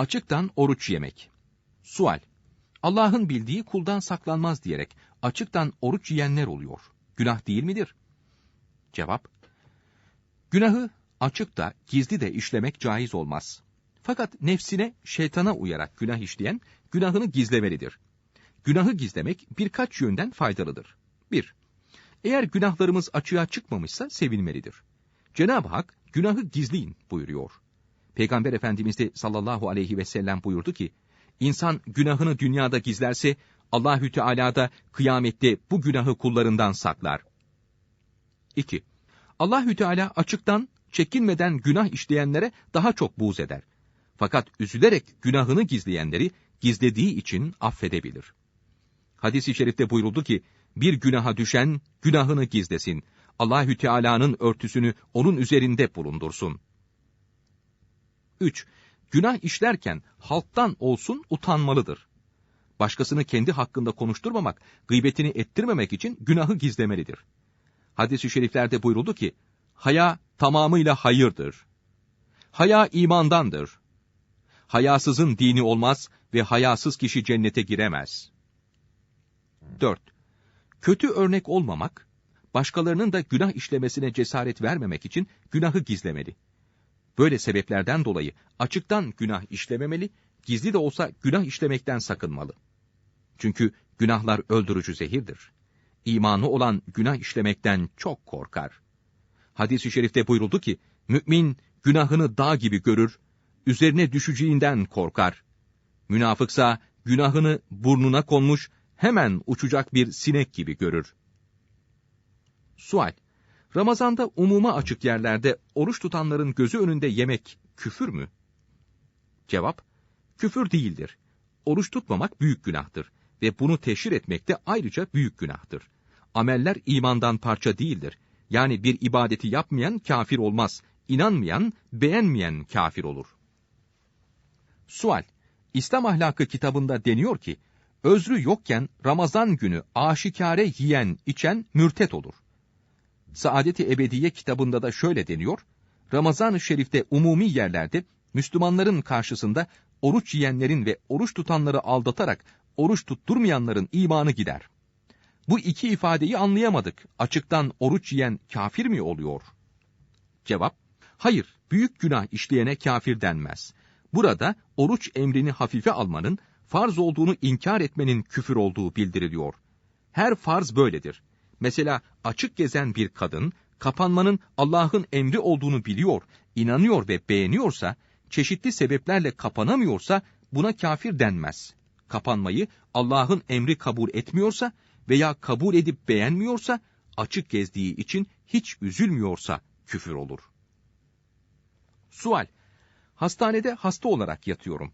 Açıktan oruç yemek. Sual. Allah'ın bildiği kuldan saklanmaz diyerek açıktan oruç yiyenler oluyor. Günah değil midir? Cevap. Günahı açıkta, gizli de işlemek caiz olmaz. Fakat nefsine, şeytana uyarak günah işleyen, günahını gizlemelidir. Günahı gizlemek birkaç yönden faydalıdır. 1. Eğer günahlarımız açığa çıkmamışsa sevinmelidir. Cenab-ı Hak, günahı gizleyin buyuruyor. Peygamber Efendimiz de sallallahu aleyhi ve sellem buyurdu ki, İnsan günahını dünyada gizlerse, Allahü Teala da kıyamette bu günahı kullarından saklar. 2. Allahü Teala açıktan, çekinmeden günah işleyenlere daha çok buğz eder. Fakat üzülerek günahını gizleyenleri gizlediği için affedebilir. Hadis-i şerifte buyuruldu ki, bir günaha düşen günahını gizlesin. Allahü Teala'nın örtüsünü onun üzerinde bulundursun. 3. Günah işlerken halktan olsun utanmalıdır. Başkasını kendi hakkında konuşturmamak, gıybetini ettirmemek için günahı gizlemelidir. Hadis-i şeriflerde buyuruldu ki, haya tamamıyla hayırdır. Haya imandandır. Hayasızın dini olmaz ve hayasız kişi cennete giremez. 4. Kötü örnek olmamak, başkalarının da günah işlemesine cesaret vermemek için günahı gizlemeli. Böyle sebeplerden dolayı açıktan günah işlememeli, gizli de olsa günah işlemekten sakınmalı. Çünkü günahlar öldürücü zehirdir. İmanı olan günah işlemekten çok korkar. Hadis-i şerifte buyuruldu ki, mümin günahını dağ gibi görür, üzerine düşeceğinden korkar. Münafıksa günahını burnuna konmuş, hemen uçacak bir sinek gibi görür. Sual Ramazanda umuma açık yerlerde oruç tutanların gözü önünde yemek küfür mü? Cevap, küfür değildir. Oruç tutmamak büyük günahtır ve bunu teşhir etmek de ayrıca büyük günahtır. Ameller imandan parça değildir. Yani bir ibadeti yapmayan kafir olmaz, inanmayan, beğenmeyen kafir olur. Sual, İslam ahlakı kitabında deniyor ki, özrü yokken Ramazan günü aşikare yiyen, içen mürtet olur. Saadet-i Ebediye kitabında da şöyle deniyor, Ramazan-ı Şerif'te umumi yerlerde Müslümanların karşısında oruç yiyenlerin ve oruç tutanları aldatarak oruç tutturmayanların imanı gider. Bu iki ifadeyi anlayamadık. Açıktan oruç yiyen kafir mi oluyor? Cevap, hayır, büyük günah işleyene kafir denmez. Burada oruç emrini hafife almanın, farz olduğunu inkar etmenin küfür olduğu bildiriliyor. Her farz böyledir. Mesela açık gezen bir kadın, kapanmanın Allah'ın emri olduğunu biliyor, inanıyor ve beğeniyorsa, çeşitli sebeplerle kapanamıyorsa buna kafir denmez. Kapanmayı Allah'ın emri kabul etmiyorsa veya kabul edip beğenmiyorsa, açık gezdiği için hiç üzülmüyorsa küfür olur. Sual Hastanede hasta olarak yatıyorum.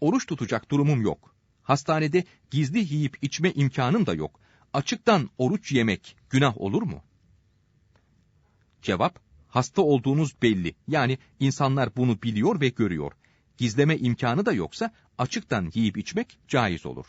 Oruç tutacak durumum yok. Hastanede gizli yiyip içme imkanım da yok açıktan oruç yemek günah olur mu? Cevap, hasta olduğunuz belli. Yani insanlar bunu biliyor ve görüyor. Gizleme imkanı da yoksa açıktan yiyip içmek caiz olur.